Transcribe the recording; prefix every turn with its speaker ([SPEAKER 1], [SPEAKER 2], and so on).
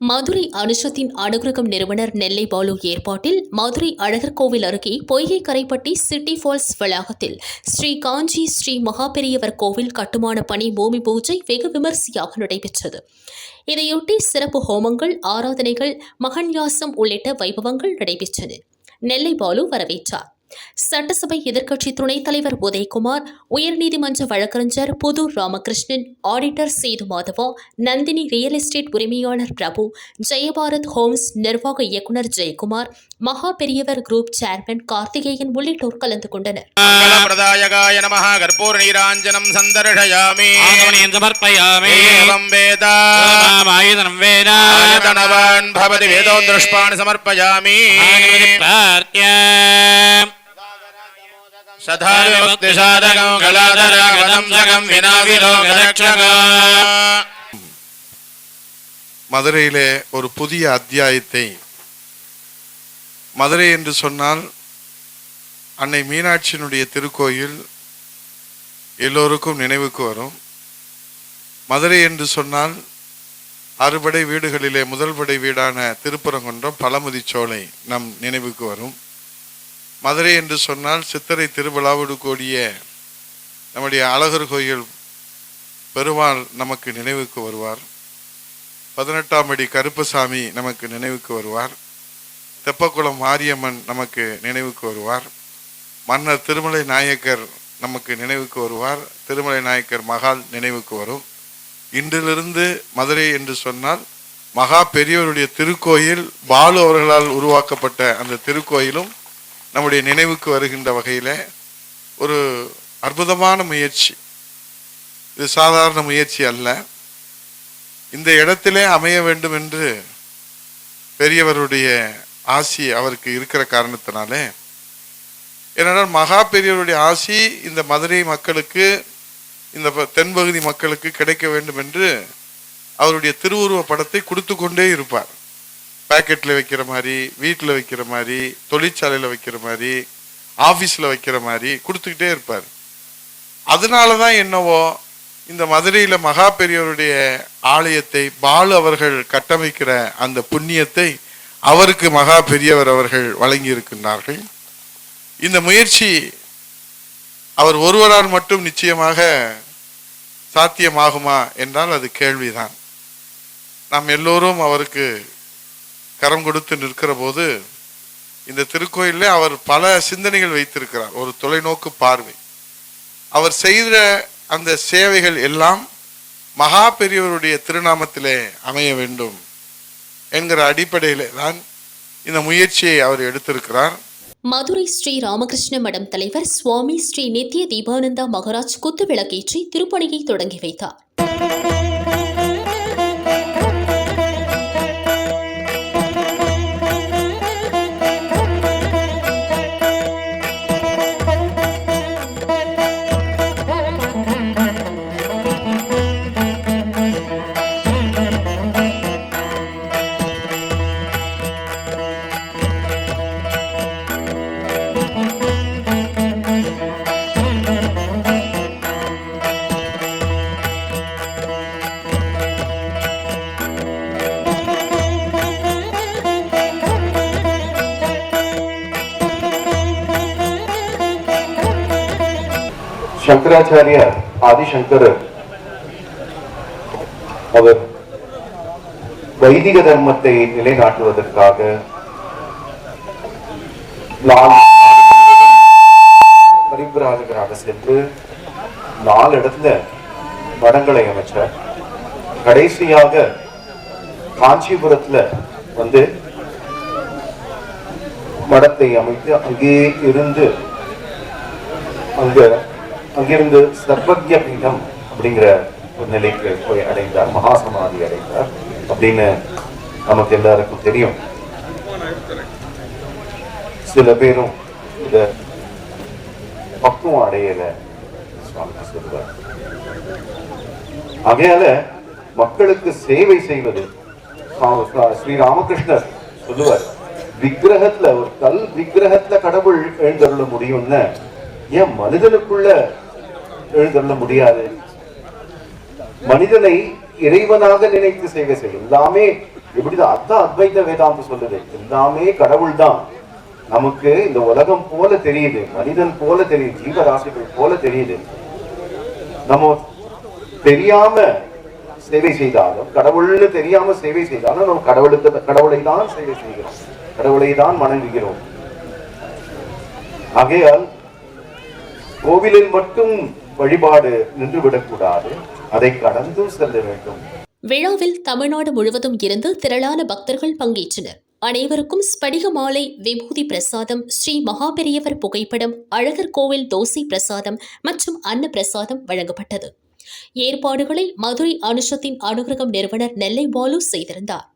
[SPEAKER 1] மதுரை அனுஷத்தின் அனுகிரகம் நிறுவனர் நெல்லை பாலு ஏற்பாட்டில் மதுரை அழகர் கோவில் அருகே பொய்கை கரைப்பட்டி சிட்டி ஃபால்ஸ் வளாகத்தில் ஸ்ரீ காஞ்சி ஸ்ரீ மகாபெரியவர் கோவில் கட்டுமான பணி பூமி பூஜை வெகு விமரிசையாக நடைபெற்றது. இதையொட்டி சிறப்பு ஹோமங்கள் ஆராதனைகள் மகன்யாசம் உள்ளிட்ட வைபவங்கள் நடைபெற்றன. நெல்லை பாலு வரவேற்றார். சட்டசபை எதிர்க்கட்சி துணைத் தலைவர் உதயகுமார் உயர்நீதிமன்ற வழக்கறிஞர் புது Ramakrishnan auditor Sethu Madhava Nandini real estate உரிமையாளர் பிரபு ஜெயபாரத் ஹோம்ஸ் நிர்வாக இயக்குநர் ஜெயக்குமார் மகா பெரியவர் குரூப் சேர்மன் கார்த்திகேயன் உள்ளிட்டோர் கலந்து கொண்டனர்.
[SPEAKER 2] சமர்ப்பயாமி. சதாரபக்திசாதகம்
[SPEAKER 3] மதுரையிலே ஒரு புதிய அத்தியாயத்தை மதுரை என்று சொன்னால் அன்னை மீனாட்சியினுடைய திருக்கோயில் எல்லோருக்கும் நினைவுக்கு வரும். மதுரை என்று சொன்னால் அறுபடை வீடுகளிலே முதல்படை வீடான திருப்பரங்குன்றம் பழமுதிச்சோலை நம் நினைவுக்கு வரும். மதுரை என்று சொன்னால் சித்திரை திருவிழாவோடு கூடிய நம்முடைய அழகர் கோயில் பெருமாள் நமக்கு நினைவுக்கு வருவார். பதினெட்டாம் அடி கருப்பசாமி நமக்கு நினைவுக்கு வருவார். தெப்பக்குளம் மாரியம்மன் நமக்கு நினைவுக்கு வருவார். மன்னர் திருமலை நாயக்கர் நமக்கு நினைவுக்கு வருவார். திருமலை நாயக்கர் மகால் நினைவுக்கு வரும். இன்றிலிருந்து மதுரை என்று சொன்னால் மகா பெரியவருடைய திருக்கோயில் பாலு அவர்களால் உருவாக்கப்பட்ட அந்த திருக்கோயிலும் நம்முடைய நினைவுக்கு வருகின்ற வகையில் ஒரு அற்புதமான முயற்சி. இது சாதாரண முயற்சி அல்ல. இந்த இடத்திலே அமைய வேண்டும் என்று பெரியவருடைய ஆசி அவருக்கு இருக்கிற காரணத்தினாலே. ஏனென்றால் மகா பெரியவருடைய ஆசி இந்த மதுரை மக்களுக்கு இந்த ப- தென்பகுதி மக்களுக்கு கிடைக்க வேண்டும் என்று அவருடைய திருவுருவ படத்தை கொடுத்து கொண்டே இருப்பார். பாக்கெட்டில் வைக்கிற மாதிரி வீட்டில் வைக்கிற மாதிரி தொழிற்சாலையில் வைக்கிற மாதிரி ஆஃபீஸில் வைக்கிற மாதிரி கொடுத்துக்கிட்டே இருப்பார். அதனால தான் என்னவோ இந்த மதுரையில் மகா பெரியவருடைய ஆலயத்தை பாலு அவர்கள் கட்டமைக்கிற அந்த புண்ணியத்தை அவருக்கு மகா பெரியவர் அவர்கள் வழங்கியிருக்கின்றார்கள். இந்த முயற்சி அவர் ஒருவரால் மட்டும் நிச்சயமாக சாத்தியமாகுமா என்றால் அது கேள்விதான். நாம் எல்லோரும் அவருக்கு கரம் கொடுத்து நிற்கிற போது இந்த திருக்கோயிலில் அவர் பல சிந்தனைகள் வைத்திருக்கிறார். ஒரு தொலைநோக்கு பார்வை. அவர் செய்த அந்த சேவைகள் எல்லாம் மகா பெரியவருடைய திருநாமத்திலே அமைய வேண்டும் என்கிற அடிப்படையிலே தான் இந்த முயற்சியை அவர் எடுத்திருக்கிறார்.
[SPEAKER 1] மதுரை ஸ்ரீ ராமகிருஷ்ண மடம் தலைவர் சுவாமி ஸ்ரீ நித்ய தீபானந்தா மகராஜ் குத்து விளக்கேற்றி திருப்பணியை தொடங்கி வைத்தார்.
[SPEAKER 4] சங்கராச்சாரியார் ஆதிசங்கரர் அவர் வைதிக தர்மத்தை நிலைநாட்டுவதற்காக நாலு பரிபிராஜகராக சென்று நாலு இடத்துல மடங்களை அமைச்சார் கடைசியாக காஞ்சிபுரத்துல வந்து மடத்தை அமைத்து அங்கே இருந்து அங்க அங்கிருந்து சர்வஜ பீடம் அப்படிங்கிற ஒரு நிலைக்கு போய் அடைந்தார் மகா சமாதி அடைந்தார் அப்படின்னு நமக்கு எல்லாருக்கும் தெரியும். சில பேரும் இத பக்குவம் அடையல சுவாமி சொல்லுவார் ஆகையால மக்களுக்கு சேவை செய்வது ஸ்ரீராமகிருஷ்ணர் ஸ்ரீ ராமகிருஷ்ணர் சொல்லுவார் விக்கிரகத்துல ஒரு கல் விக்கிரகத்துல கடவுள் எழுந்தருள முடியும்னு ஏன் மனிதனுக்குள்ள எழுந்தருள முடியாது? மனிதனை இறைவனாக நினைத்து சேவை செய்யும் எல்லாமே எப்படிதான் அதான் அத்வைத வேதாந்தம் சொல்லுது. எல்லாமே கடவுள் தான் நமக்கு இந்த உலகம் போல தெரியுது. மனிதன் போல தெரியுது. ஜீவராசிகள் போல தெரியுது. நம்ம தெரியாம சேவை செய்தாலும் கடவுள்னு தெரியாம சேவை செய்தாலும் நம்ம கடவுளுக்கு கடவுளை தான் சேவை செய்கிறோம். கடவுளை தான் வணங்குகிறோம். ஆகையால் கோவிலில் மட்டும் வழிபாடு நின்றுவிடக்கூடாது. அதை கடந்து செல்ல வேண்டும்.
[SPEAKER 1] விழாவில் தமிழ்நாடு முழுவதும் இருந்து திரளான பக்தர்கள் பங்கேற்றனர். அனைவருக்கும் ஸ்படிக மாலை விபூதி பிரசாதம் ஸ்ரீ மகாபெரியவர் புகைப்படம் அழகர் கோவில் தோசை பிரசாதம் மற்றும் அன்ன பிரசாதம் வழங்கப்பட்டது. ஏற்பாடுகளை மதுரை அனுஷத்தின் அனுகிரகம் நிறுவனர் நெல்லை பாலு செய்திருந்தார்.